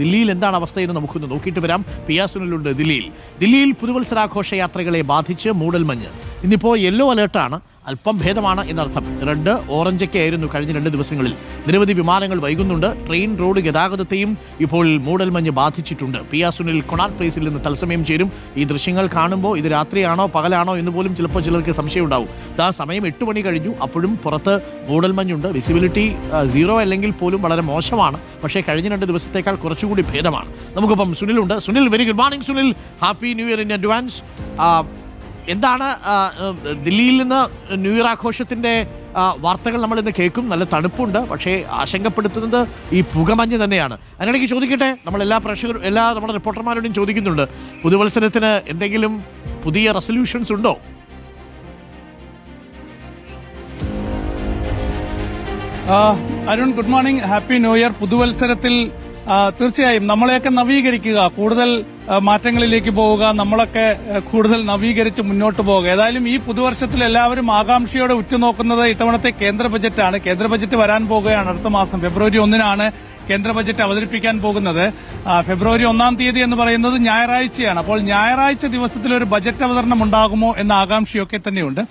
ദില്ലിയിൽ എന്താണ് അവസ്ഥയെന്ന് നമുക്കൊന്ന് നോക്കിയിട്ട് വരാം. പിയാസുനിലുണ്ട് ദില്ലിയിൽ. ദില്ലിയിൽ പുതുവത്സരാഘോഷ യാത്രകളെ ബാധിച്ച് മൂടൽമഞ്ഞ്. ഇന്നിപ്പോൾ യെല്ലോ അലേർട്ടാണ് അല്പം ഭേദമാണ് എന്നർത്ഥം. റെഡ് ഓറഞ്ച് ഒക്കെ ആയിരുന്നു കഴിഞ്ഞ രണ്ട് ദിവസങ്ങളിൽ. നിരവധി വിമാനങ്ങൾ വൈകുന്നുണ്ട്. ട്രെയിൻ റോഡ് ഗതാഗതത്തെയും ഇപ്പോൾ മൂടൽമഞ്ഞ് ബാധിച്ചിട്ടുണ്ട്. പി ആർ സുനിൽ കൊണാട്ട് പ്ലേസിൽ നിന്ന് തത്സമയം ചേരും. ഈ ദൃശ്യങ്ങൾ കാണുമ്പോൾ ഇത് രാത്രിയാണോ പകലാണോ എന്ന് പോലും ചിലപ്പോൾ ചിലർക്ക് സംശയം ഉണ്ടാവും. ആ സമയം എട്ട് മണി കഴിഞ്ഞു. അപ്പോഴും പുറത്ത് മൂടൽമഞ്ഞുണ്ട്. വിസിബിലിറ്റി സീറോ അല്ലെങ്കിൽ പോലും വളരെ മോശമാണ്. പക്ഷേ കഴിഞ്ഞ രണ്ട് ദിവസത്തേക്കാൾ കുറച്ചുകൂടി ഭേദമാണ്. നമുക്കിപ്പം സുനിലുണ്ട്. Sunil very good morning Sunil. Happy new year in advance എന്താണ് ദില്ലിയിൽ നിന്ന് ന്യൂ ഇയർ ആഘോഷത്തിന്റെ വാർത്തകൾ നമ്മൾ ഇന്ന് കേൾക്കും. നല്ല തണുപ്പുണ്ട്. പക്ഷേ ആശങ്കപ്പെടുത്തുന്നത് ഈ പുകമഞ്ഞ് തന്നെയാണ്. അതിനിടയ്ക്ക് ചോദിക്കട്ടെ? നമ്മൾ എല്ലാ പ്രേക്ഷകരും എല്ലാ നമ്മുടെ റിപ്പോർട്ടർമാരോടും ചോദിക്കുന്നുണ്ട്. പുതുവത്സരത്തിന് എന്തെങ്കിലും പുതിയ റെസൊല്യൂഷൻസ് ഉണ്ടോ? Arun good morning. Happy new year. പുതുവത്സരത്തിൽ തീർച്ചയായും നമ്മളെയൊക്കെ നവീകരിക്കുക കൂടുതൽ മാറ്റങ്ങളിലേക്ക് പോവുക നമ്മളൊക്കെ കൂടുതൽ നവീകരിച്ച് മുന്നോട്ട് പോവുക. ഏതായാലും ഈ പുതുവർഷത്തിൽ എല്ലാവരും ആകാംക്ഷയോടെ ഉറ്റുനോക്കുന്നത് ഇത്തവണത്തെ കേന്ദ്ര ബജറ്റാണ്. കേന്ദ്ര ബജറ്റ് വരാൻ പോകുകയാണ് അടുത്ത മാസം. ഫെബ്രുവരി ഒന്നിനാണ് കേന്ദ്ര ബജറ്റ് അവതരിപ്പിക്കാൻ പോകുന്നത് ഫെബ്രുവരി ഒന്നാം തീയതി എന്ന് പറയുന്നത് ഞായറാഴ്ചയാണ്. അപ്പോൾ ഞായറാഴ്ച ദിവസത്തിൽ ഒരു ബജറ്റ് അവതരണം ഉണ്ടാകുമോ എന്ന ആകാംക്ഷയൊക്കെ തന്നെയുണ്ട്.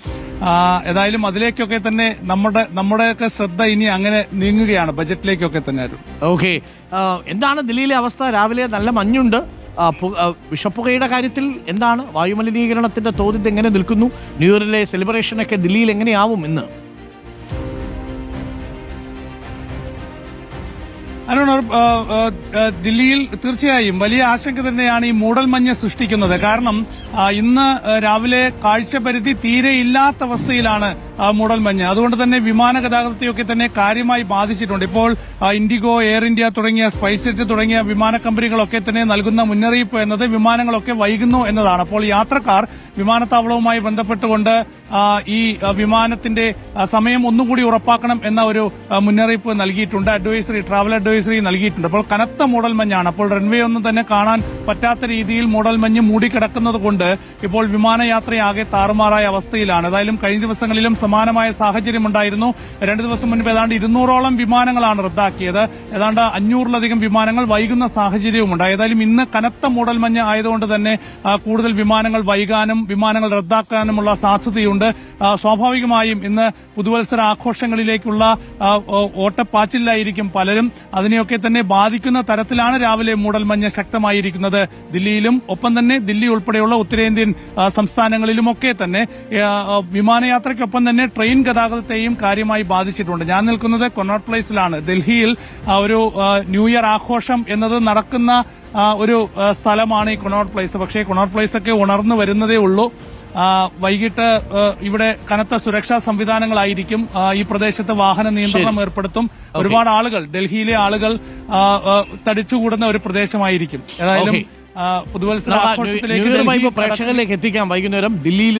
ഏതായാലും അതിലേക്കൊക്കെ തന്നെ നമ്മുടെ നമ്മുടെയൊക്കെ ശ്രദ്ധ ഇനി അങ്ങനെ നീങ്ങുകയാണ്. ബജറ്റിലേക്കൊക്കെ തന്നെ ഓക്കെ. എന്താണ് ദില്ലിയിലെ അവസ്ഥ? രാവിലെ നല്ല മഞ്ഞുണ്ട്. വിഷപ്പുകയുടെ കാര്യത്തിൽ എന്താണ്? വായുമലിനീകരണത്തിന്റെ തോതിൽ എങ്ങനെ നിൽക്കുന്നു? ന്യൂ ഇയറിലെ സെലിബ്രേഷൻ ഒക്കെ ദില്ലിയിൽ എങ്ങനെയാവും ഇന്ന് അരുൺ ദില്ലിയിൽ തീർച്ചയായും വലിയ ആശങ്ക തന്നെയാണ് ഈ മൂടൽമഞ്ഞ് സൃഷ്ടിക്കുന്നത്. കാരണം ഇന്ന് രാവിലെ കാഴ്ചപരിധി തീരെ ഇല്ലാത്ത അവസ്ഥയിലാണ് മൂടൽമഞ്ഞ് അതുകൊണ്ട് തന്നെ വിമാന ഗതാഗതത്തെയൊക്കെ തന്നെ കാര്യമായി ബാധിച്ചിട്ടുണ്ട്. ഇപ്പോൾ ഇൻഡിഗോ എയർ ഇന്ത്യ തുടങ്ങിയ സ്പൈസ് ജെറ്റ് തുടങ്ങിയ വിമാന കമ്പനികളൊക്കെ തന്നെ നൽകുന്ന മുന്നറിയിപ്പ് എന്നത് വിമാനങ്ങളൊക്കെ വൈകുന്നു എന്നതാണ്. അപ്പോൾ യാത്രക്കാർ വിമാനത്താവളവുമായി ബന്ധപ്പെട്ടുകൊണ്ട് ഈ വിമാനത്തിന്റെ സമയം ഒന്നുകൂടി ഉറപ്പാക്കണം എന്ന ഒരു മുന്നറിയിപ്പ് നൽകിയിട്ടുണ്ട്. അഡ്വൈസറി ട്രാവൽ അഡ്വൈസറി നൽകിയിട്ടുണ്ട്. അപ്പോൾ കനത്ത മൂടൽമഞ്ഞാണ് അപ്പോൾ റൺവേ ഒന്നും തന്നെ കാണാൻ പറ്റാത്ത രീതിയിൽ മൂടൽമഞ്ഞ് മൂടിക്കിടക്കുന്നത് കൊണ്ട് ഇപ്പോൾ വിമാനയാത്രയാകെ താറുമാറായ അവസ്ഥയിലാണ്. ഏതായാലും കഴിഞ്ഞ ദിവസങ്ങളിലും സമാനമായ സാഹചര്യം ഉണ്ടായിരുന്നു രണ്ടു ദിവസം മുൻപ് ഏതാണ്ട് ഇരുന്നൂറോളം വിമാനങ്ങളാണ് റദ്ദാക്കിയത്. ഏതാണ്ട് അഞ്ഞൂറിലധികം വിമാനങ്ങൾ വൈകുന്ന സാഹചര്യവുമുണ്ട്. ഏതായാലും ഇന്ന് കനത്ത മൂടൽമഞ്ഞ് ആയതുകൊണ്ട് തന്നെ കൂടുതൽ വിമാനങ്ങൾ വൈകാനും വിമാനങ്ങൾ റദ്ദാക്കാനുമുള്ള സാധ്യതയുണ്ട്. സ്വാഭാവികമായും ഇന്ന് പുതുവത്സര ആഘോഷങ്ങളിലേക്കുള്ള ഓട്ടപ്പാച്ചിലായിരിക്കും പലരും. അതിനെയൊക്കെ തന്നെ ബാധിക്കുന്ന തരത്തിലാണ് രാവിലെ മൂടൽമഞ്ഞ് ശക്തമായിരിക്കുന്നത്. ദില്ലിയിലും ഒപ്പം തന്നെ ദില്ലി ഉൾപ്പെടെയുള്ള ഉത്തരേന്ത്യൻ സംസ്ഥാനങ്ങളിലുമൊക്കെ തന്നെ വിമാനയാത്രയ്ക്കൊപ്പം തന്നെ ട്രെയിൻ ഗതാഗതത്തെയും കാര്യമായി ബാധിച്ചിട്ടുണ്ട്. ഞാൻ നിൽക്കുന്നത് കൊണോട്ട് പ്ലേസിലാണ്. ഡൽഹിയിൽ ഒരു ന്യൂ ഇയർ ആഘോഷം എന്നത് നടക്കുന്ന ഒരു സ്ഥലമാണ് ഈ കൊണോട്ട് പ്ലേസ്. പക്ഷേ കൊണോട്ട് പ്ലേസ് ഒക്കെ ഉണർന്നു വരുന്നതേ ഉള്ളൂ. വൈകിട്ട് ഇവിടെ കനത്ത സുരക്ഷാ സംവിധാനങ്ങളായിരിക്കും. ഈ പ്രദേശത്ത് വാഹന നിയന്ത്രണം ഏർപ്പെടുത്തും. ഒരുപാട് ആളുകൾ ഡൽഹിയിലെ ആളുകൾ തടിച്ചുകൂടുന്ന ഒരു പ്രദേശമായിരിക്കും. ഏതായാലും പുതുവത്സര ആഘോഷത്തിലേക്ക് പ്രേക്ഷകരിലേക്ക് എത്തിക്കാം. വൈകുന്നേരം ദില്ലിയിൽ